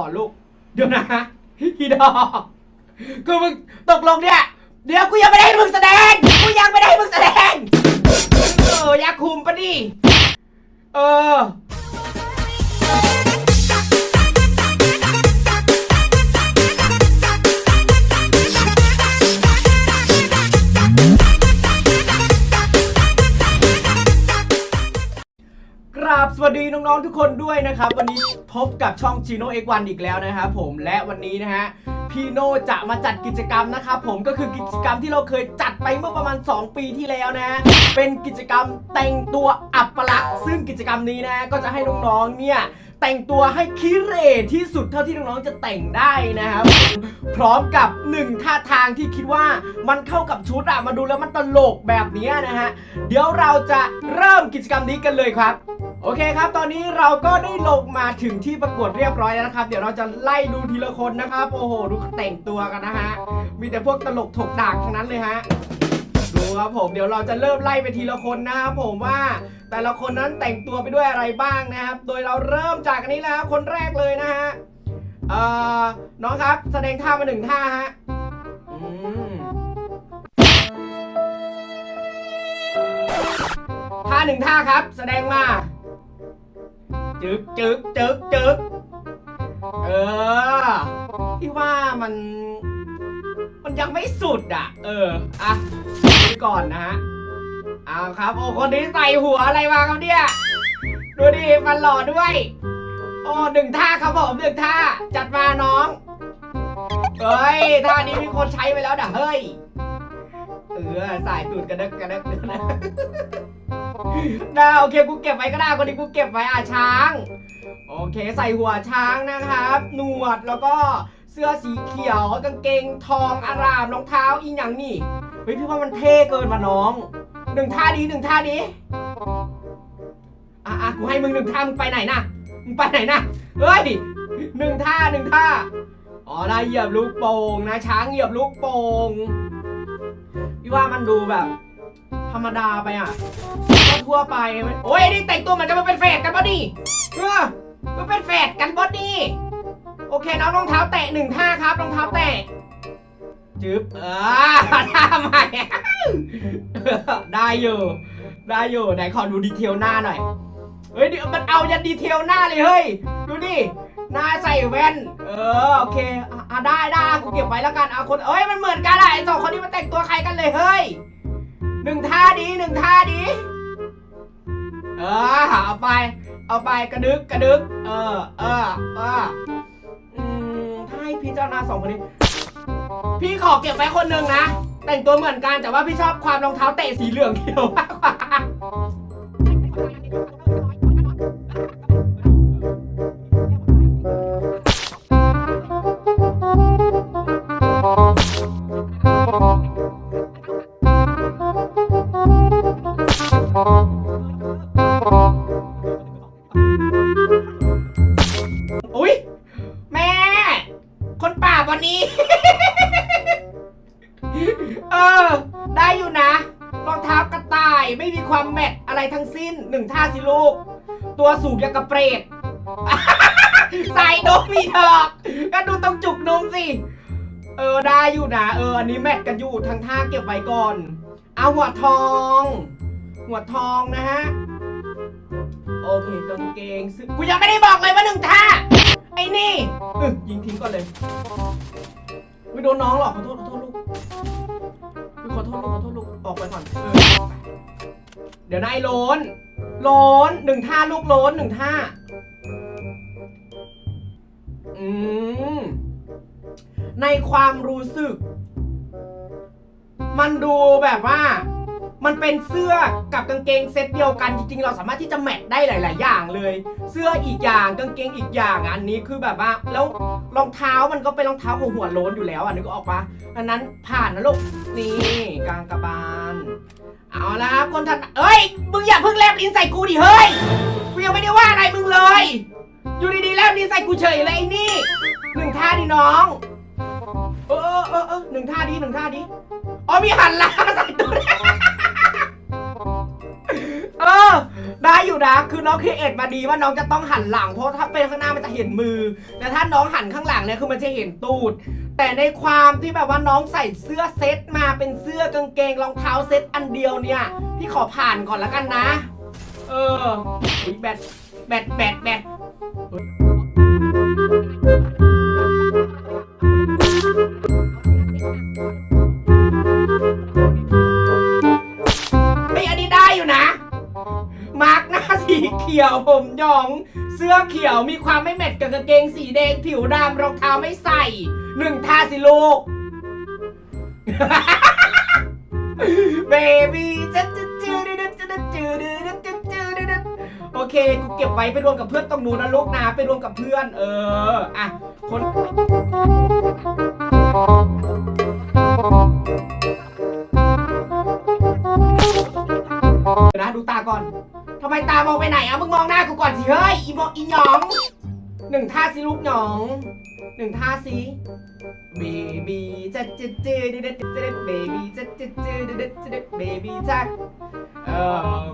ก่อนลูก เดี๋ยวนะฮีดอกคือมึงตกลงเนี่ย เดี๋ยวกูยังไม่ได้ให้มึงแสดง กูยังไม่ได้ให้มึงแสดง เออยาคุมปะดิเออ วัสดีน้องๆทุกคนด้วยนะครับ วันนี้พบกับช่อง Gino X1 อีกแล้วนะครับผมและวันนี้นะฮะพี่โนจะมาจัดกิจกรรมนะครับผมก็คือกิจกรรมที่เราเคยจัดไปเมื่อประมาณ 2 ปีที่แล้วนะฮะเป็นกิจกรรมแต่งตัวอัปลักษณ์ซึ่งกิจกรรมนี้นะก็จะให้น้องๆเนี่ยแต่งตัวให้คิเรที่สุดเท่าที่น้องๆจะแต่งได้นะครับ พร้อมกับหนึ่งท่าทางที่คิดว่ามันเข้ากับชุดอะมาดูแล้วมันตลกแบบนี้นะฮะ เดี๋ยวเราจะเริ่มกิจกรรมนี้กันเลยครับ โอเคครับ ตอนนี้เราก็ได้ลงมาถึงที่ประกวดเรียบร้อยแล้วนะครับ เดี๋ยวเราจะไล่ดูทีละคนนะครับ โอ้โห ดูเขาแต่งตัวกันนะฮะ มีแต่พวกตลกถกดากทั้งนั้นเลยฮะ ดูครับผม เดี๋ยวเราจะเริ่มไล่ไปทีละคนนะครับผมว่าแต่ละคนนั้นแต่งตัวไปด้วยอะไรบ้างนะครับ โดยเราเริ่มจากอันนี้แล้วคนแรกเลยนะฮะ เอ่อ น้องครับแสดงท่ามาหนึ่งท่าฮะท่าหนึ่งท่าครับ แสดงมา จึกจึกจึกจึกเออที่ว่ามัน มันยังไม่สุดอะ เออ อะดูไปก่อนนะฮะเอาครับ โอ้คนนี้ใส่หัวอะไรมาครับเนี่ย ดูดิมันหล่อด้วย โอ้หนึ่งท่าครับผมหนึ่งท่า จัดมาน้อง เฮ้ย ท่านี้มีคนใช้ไปแล้วด่ะเฮ้ย เออ สายตูดกระดกกระดกกระดก ได้โอเคกูเก็บไว้ก็ได้คนนี้กูเก็บไว้อะช้าง โอเคใส่หัวช้างนะครับ หนวดแล้วก็เสื้อสีเขียวกางเกงทองอารามรองเท้าอีหยังนี่เฮ้ยพี่ว่ามันเท่เกินมาน้องหนึ่งท่าดีหนึ่งท่าดีอะอะกูให้มึงหนึ่งท่ามึงไปไหนนะมึงไปไหนนะเฮ้ยหนึ่งท่าหนึ่งท่าอ๋อได้เหยียบลูกโป่งนะช้างเหยียบลูกโป่งพี่ว่ามันดูแบบ ธรรมดาไปอะก็ทั่วไปมันโอ้ยนี่แต่งตัวเหมือนจะมาเป็นแฝดกันปะดิเออมันเป็นแฝดกันปะดิโอเคน้องรองเท้าแตะหนึ่งท่าครับรองเท้าแตะจึ๊บเออท่าใหม่ได้อยู่ได้อยู่ไหนขอดูดีเทลหน้าหน่อยเฮ้ยเดี๋ยวมันเอายันดีเทลหน้าเลยเฮ้ยดูดิหน้าใส่แว่น เออโอเคอะอะได้ได้กูเก็บไว้แล้วกันเอาคนเอ้ยมันเหมือนกันอะไอสองคนนี้มันแต่งตัวใครกันเลยเฮ้ย หนึ่งท่าดีหนึ่งท่าดี เออเอาไป เอาไปกระดึกกระดึก เออเออเอออืมถ้าให้พี่เจ้าหน้าสองคนนี้ พี่ขอเก็บไว้คนหนึ่งนะ แต่งตัวเหมือนกันแต่ว่าพี่ชอบความรองเท้าเตะสีเหลืองเขียวมากกว่า ท่าสิลูก ตัวสูงอย่างกับเปรต ใส่นมมีเถอกก็ดูตรงจุกนมสิ เออได้อยู่นะ เออ อันนี้แมทกันอยู่ทั้งท่าเก็บไว้ก่อน เอาหัวทอง หัวทองนะฮะ โอเคกางเกงซึ่งกูยังไม่ได้บอกเลยว่าหนึ่งท่า ไอ้นี่เออยิงทิ้งก่อนเลย ไม่โดนน้องหรอกขอโทษขอโทษลูกขอโทษลูกขอโทษลูกออกไปก่อนเออเดี๋ยวนายโลน โลนหนึ่งท่าลูกโลนหนึ่งท่า อืม ในความรู้สึก มันดูแบบว่า มันเป็นเสื้อกับกางเกงเซตเดียวกันจริงๆ เราสามารถที่จะแมทได้หลาย ๆ อย่างเลย เสื้ออีกอย่างกางเกงอีกอย่างอันนี้คือแบบว่า แล้วรองเท้ามันก็เป็นรองเท้าของหัวโล้นอยู่แล้วอะนึกออกปะอันนั้นผ่านนะลูกนี่กางกระบาล เอาละครับคนถัดเอ้ย มึงอย่าเพิ่งแลบลิ้นใส่กูดิเฮ้ย กูยังไม่ได้ว่าอะไรมึงเลย อยู่ดีๆแลบลิ้นใส่กูเฉยเลยไอ้นี่ หนึ่งท่าดิน้อง เออเออเออหนึ่งท่าดิหนึ่งท่าดิ อ๋อมีหันหลังใส่ตัวเอเออ ได้อยู่นะ คือน้องคเอทมาดีว่าน้องจะต้องหันหลัง เพราะถ้าเป็นข้างหน้ามันจะเห็นมือ แต่ถ้าน้องหันข้างหลังเนี่ยคือมันจะเห็นตูด แต่ในความที่แบบว่าน้องใส่เสื้อเซ็ตมาเป็นเสื้อกางเกงรองเท้าเซ็ตอันเดียวเนี่ย พี่ขอผ่านก่อนล้วกันนะ เอออุ๊ยแบตแบตแบตแบตไม่อันนี้ได้อยู่นะ มาร์กหน้าสีเขียวผมหยอง เสื้อเขียวมีความไม่แมทกับกางเกงสีแดงผิวดำรองเท้าไม่ใส่ หนึ่งท่าสิลูก เบบี้จะจะจืดดจะจืดดจะจืดดโอเคกูเก็บไว้ไปรวมกับเพื่อนตรงนู้นนะลูกนะไปรวมกับเพื่อน เอออะคนนะดูตาก่อนทำไมตามองไปไหนอะมึงมองหน้ากูก่อนสิเฮ้ยอีบอกอีหยอง หนึ่งท่าสิลูกหยอง หนึ่งท่าสิเบบี้จะจะจะเด็ดเด็ดเด็ดเบบี้จะจะจะเด็ดเด็ดเด็ดเบบี้จักเอ่อ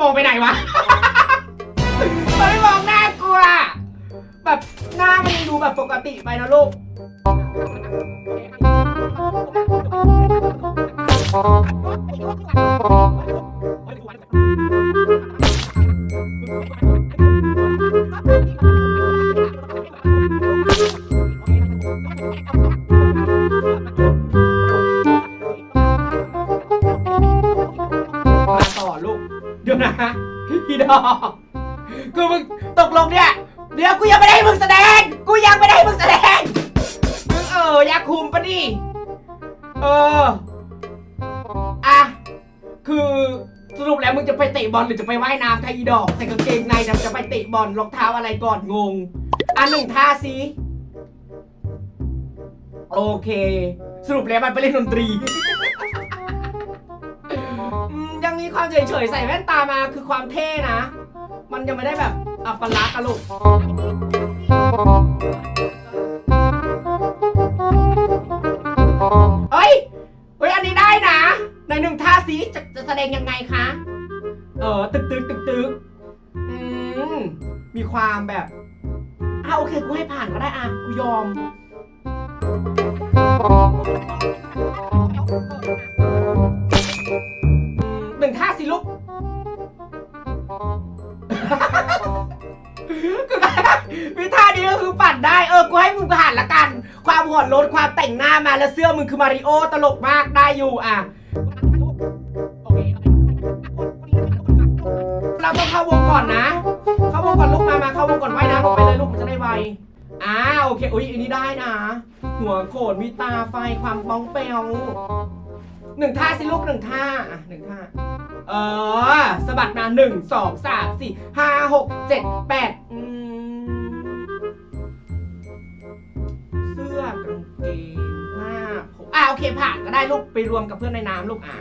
มองไปไหนวะ มันไม่มองหน้ากลัวแบบหน้ามันยังดูแบบปกติไปนะลูกม นะพี่ดอกคือมึงตกลงเนี่ยเดี๋ยวกูยังไม่ได้ให้มึงแสดง กูยังไม่ได้ให้มึงแสดงมึงเออยาคุมปะดิเอออะคือสรุปแล้วมึงจะไปเตะบอลหรือจะไปว่ายน้ำคะอีดอกใส่กางเกงในแต่จะไปเตะบอลรองเท้าอะไรก่อนงงอะหนึ่งท่าสิโอเค สรุปแล้วมันไปเล่นดนตรี มีความเฉยๆใส่แว่นตามาคือความเท่นะ มันยังไม่ได้แบบอัปลักษณ์อะลูกเอ้ยเฮ้ยอันนี้ได้นะ ในหนึ่งท่าสีจะจะแสดงยังไงคะ เออตึกตึกตึกตึกอืมมีความแบบอะโอเคกูให้ผ่านก็ได้อะกูยอม นึ่งท่าสิลูกวิท่านี้ก็คือปั่นได้ เออ กูให้มึงผ่านละกัน ความหัวโลดความแต่งหน้ามาแล้วเสื้อมึงคือมาริโอตลกมากได้อยู่อะเราต้องเข้าวงก่อนนะ เข้าวงก่อนลูกมา มาเข้าวงก่อนไว่ายน้ำลงไปเลยลูกมันจะได้ไวอ่าโอเค อุ้ยอันนี้ได้นะ หัวโขนมีตาไฟความป้องเปลวหนึ่งท่าสิลูกหนึ่งท่าอะหนึ่งท่า เออสะบัดมาหนึ่งสองสามสี่ห้าหกเจ็ดแปดอืมเสื้อกางเกงหน้าผมอ่าโอเคผ่านก็ได้ลูกไปรวมกับเพื่อนในน้ำลูกอะ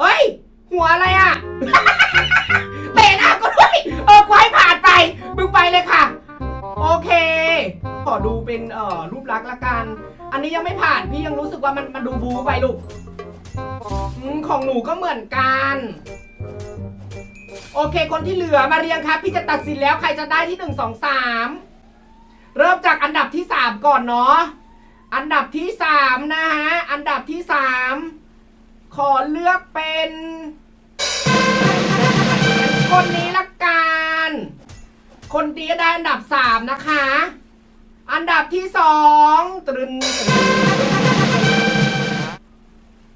เอ้ย หัวอะไรอะ ไปเลยค่ะ โอเค ขอดูเป็นเอ่อรูปลักษณ์ละกัน อันนี้ยังไม่ผ่านพี่ยังรู้สึกว่ามันมันดูบูไปลูกอืมของหนูก็เหมือนกัน โอเค คนที่เหลือมาเรียงครับ พี่จะตัดสินแล้วใครจะได้ที่หนึ่งสองสามเริ่มจากอันดับที่สามก่อนเนาะอันดับที่สามนะฮะ อันดับที่สามขอเลือกเป็น คนนี้ละกัน คนนี้ได้อันดับสามนะคะ อันดับที่สองตรึน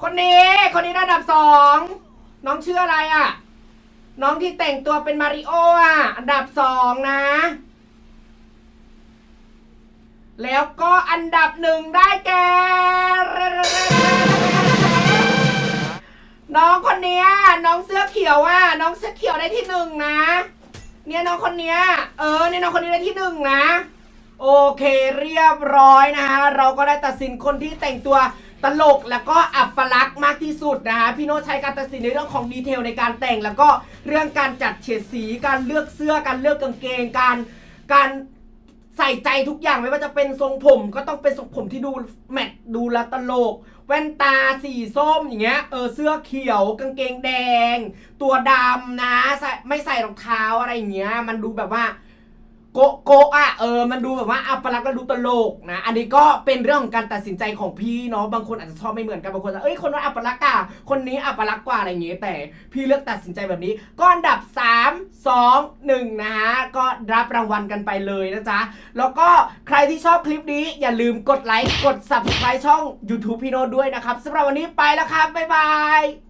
คนนี้คนนี้ได้อันดับสองน้องชื่ออะไรอะ น้องที่แต่งตัวเป็นมาริโออะ อันดับสองนะ แล้วก็อันดับหนึ่งได้แก่น้องคนนี้น้องเสื้อเขียวอะ น้องเสื้อเขียวได้ที่หนึ่งนะ เนี่ยน้องคนเนี้ยเออเนี่ยน้องคนนี้ได้ที่หนึ่งนะ โอเคเรียบร้อยนะฮะเราก็ได้ตัดสินคนที่แต่งตัวตลกแล้วก็อัปลักษณ์มากที่สุดนะคะพี่โน้ตใช้การตัดสินในเรื่องของดีเทลในการแต่ง แล้วก็เรื่องการจัดเฉดสีการเลือกเสื้อการเลือกกางเกงการการ ใส่ใจทุกอย่างไม่ว่าจะเป็นทรงผมก็ต้องเป็นทรงผมที่ดูแมทดูลัตลก แว่นตาสีส้มอย่างเงี้ยเออเสื้อเขียวกางเกงแดง ตัวดำนะใส่ไม่ใส่รองเท้าอะไรอย่างเงี้ย มันดูแบบว่า โกโกะอะเออมันดูแบบว่าอัปลักษณ์แล้วดูตลกนะ อันนี้ก็เป็นเรื่องของการตัดสินใจของพี่เนาะบางคนอาจจะชอบไม่เหมือนกันบางคนจะเอ้ยคนนั้นอัปลักษณ์อะคนนี้อัปลักษณ์กว่าอะไรอย่างเงี้ยแต่พี่เลือกตัดสินใจแบบนี้ก็อันดับ 3 2 1นะฮะก็รับรางวัลกันไปเลยนะจ๊ะแล้วก็ใครที่ชอบคลิปนี้อย่าลืมกดไลค์กด subscribe ช่อง YouTube พี่โนด้วยนะครับสำหรับวันนี้ไปแล้วครับบ๊ายบาย